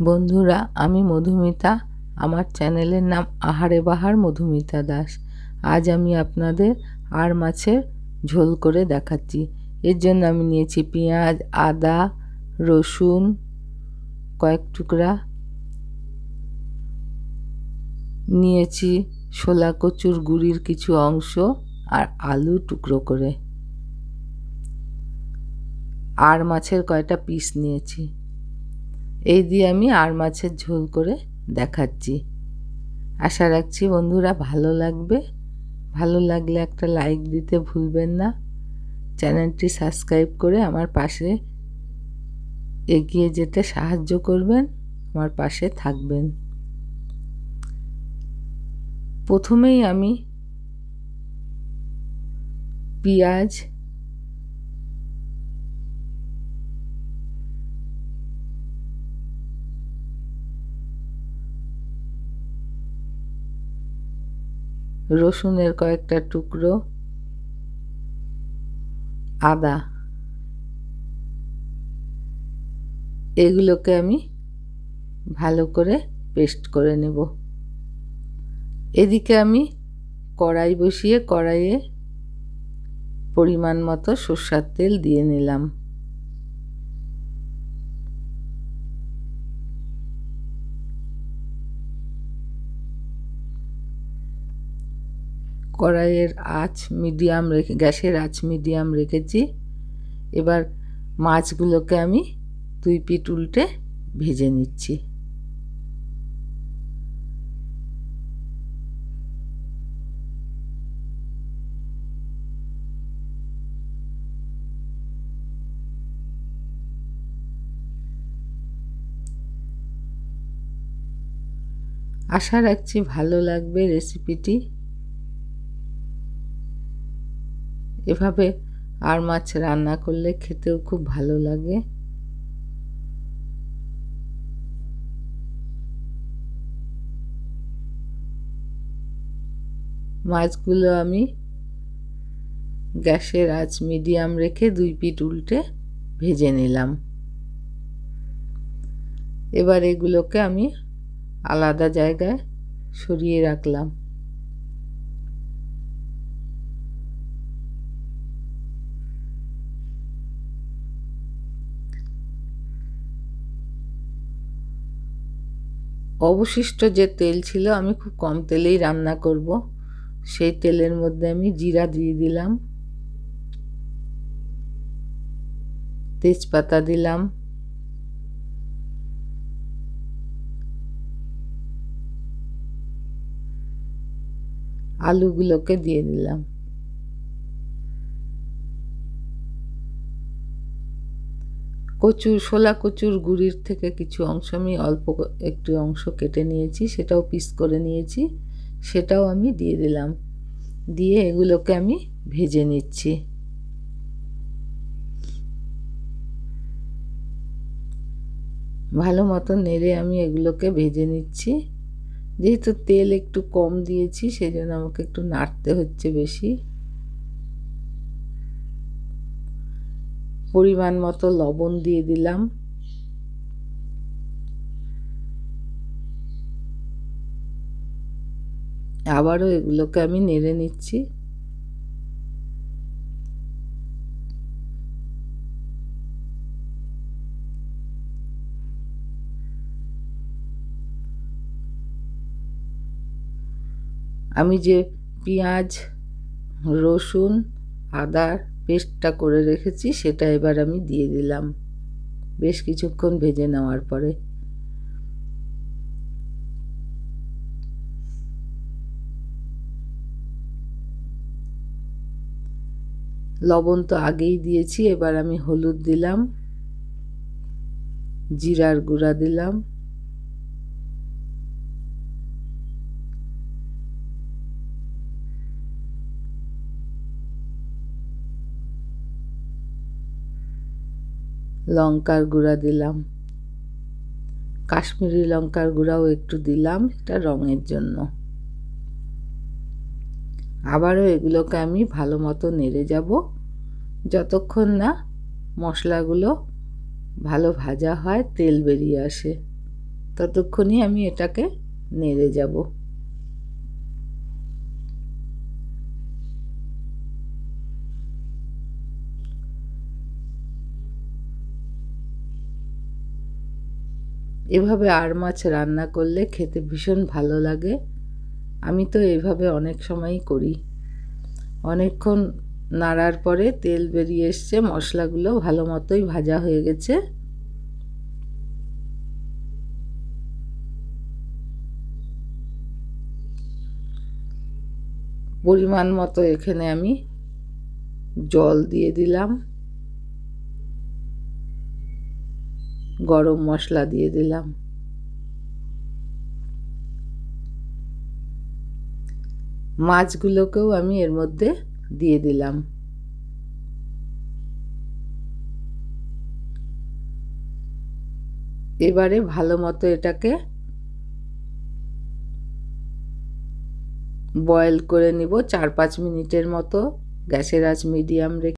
বন্ধুরা, আমি মধুমিতা। আমার চ্যানেলের নাম আহারে বাহার মধুমিতা দাস। আজ আমি আপনাদের আর মাছের ঝোল করে দেখাচ্ছি। এর জন্য আমি নিয়েছি পেঁয়াজ, আদা, রসুন, কয়েক টুকরা। নিয়েছি শোলা কচুর গুড়ির কিছু অংশ আর আলু টুকরো করে। আর মাছের কয়টা পিস নিয়েছি? এই দিয়ে আমি আর মাছের ঝোল করে দেখাচ্ছি। আশা রাখছি বন্ধুরা ভালো লাগবে। ভালো লাগলে একটা লাইক দিতে ভুলবেন না। চ্যানেলটি সাবস্ক্রাইব করে আমার পাশে এগিয়ে যেতে সাহায্য করবেন, আমার পাশে থাকবেন। প্রথমেই আমি পেঁয়াজ রসুনের কয়েকটা টুকরো আদা। এগুলোকে আমি ভালো করে পেস্ট করে নেব। এদিকে আমি কড়াই বসিয়ে কড়াইয়ে পরিমাণ মতো সর্ষার তেল দিয়ে নিলাম। কড়াইয়ের আঁচ মিডিয়াম রেখে, গ্যাসের আঁচ মিডিয়াম রেখেছি। এবার মাছগুলোকে আমি দুই পিট উল্টে ভেজে নিচ্ছি। আশা রাখছি ভালো লাগবে রেসিপিটি। এভাবে আর মাছ রান্না করলে খেতেও খুব ভালো লাগে। মাছগুলো আমি গ্যাসের আঁচ মিডিয়াম রেখে দুই পিট উল্টে ভেজে নিলাম। এবার এগুলোকে আমি আলাদা জায়গায় সরিয়ে রাখলাম। অবশিষ্ট যে তেল ছিল, আমি খুব কম তেলেই রান্না করব। সেই তেলের মধ্যে আমি জিরা দিয়ে দিলাম। তেজপাতা দিলাম। আলুগুলোকে দিয়ে দিলাম। কচুর শোলা কচুর গুড়ির থেকে কিছু অংশ আমি অল্প একটু অংশ কেটে নিয়েছি, সেটাও পিস করে নিয়েছি, সেটাও আমি দিয়ে দিলাম। দিয়ে এগুলোকে আমি ভেজে নিচ্ছি। ভালো মতো নেড়ে আমি এগুলোকে ভেজে নিচ্ছি। যেহেতু তেল একটু কম দিয়েছি সেই জন্য আমাকে একটু নাড়তে হচ্ছে বেশি। পরিমাণ মতো লবণ দিয়ে দিলাম। আবারও এগুলোকে আমি নেড়ে নিচ্ছি। আমি যে পেঁয়াজ, রসুন আদার পেস্টটা করে রেখেছি, সেটা এবার আমি দিয়ে দিলাম। বেশ কিছুক্ষণ ভেজে নেওয়ার পরে। লবণ তো আগেই দিয়েছি, এবার আমি হলুদ দিলাম, জিরার গুঁড়া দিলাম। লঙ্কার গুঁড়া দিলাম। কাশ্মীরি লঙ্কার গুঁড়াও একটু দিলাম, এটা রঙের জন্য। আবারও এগুলোকে আমি ভালো মতো নেড়ে যাব। যতক্ষণ না মশলাগুলো ভালো ভাজা হয়, তেল বেরিয়ে আসে, ততক্ষণই আমি এটাকে নেড়ে যাব। এভাবে আর মাছ রান্না করলে খেতে ভীষণ ভালো লাগে। আমি তো এভাবে অনেক সময়ই করি। অনেকক্ষণ নাড়ার পরে তেল বেরিয়ে এসছে, মশলাগুলো ভালো মতোই ভাজা হয়ে গেছে। পরিমাণ মতো এখানে আমি জল দিয়ে দিলাম। গরম মশলা দিয়ে দিলাম। মাছগুলোকেও আমি এর মধ্যে দিয়ে দিলাম। এবারে ভালো মতো এটাকে বয়েল করে নিব চার পাঁচ মিনিটের মতো। গ্যাসের আঁচ মিডিয়াম রেখে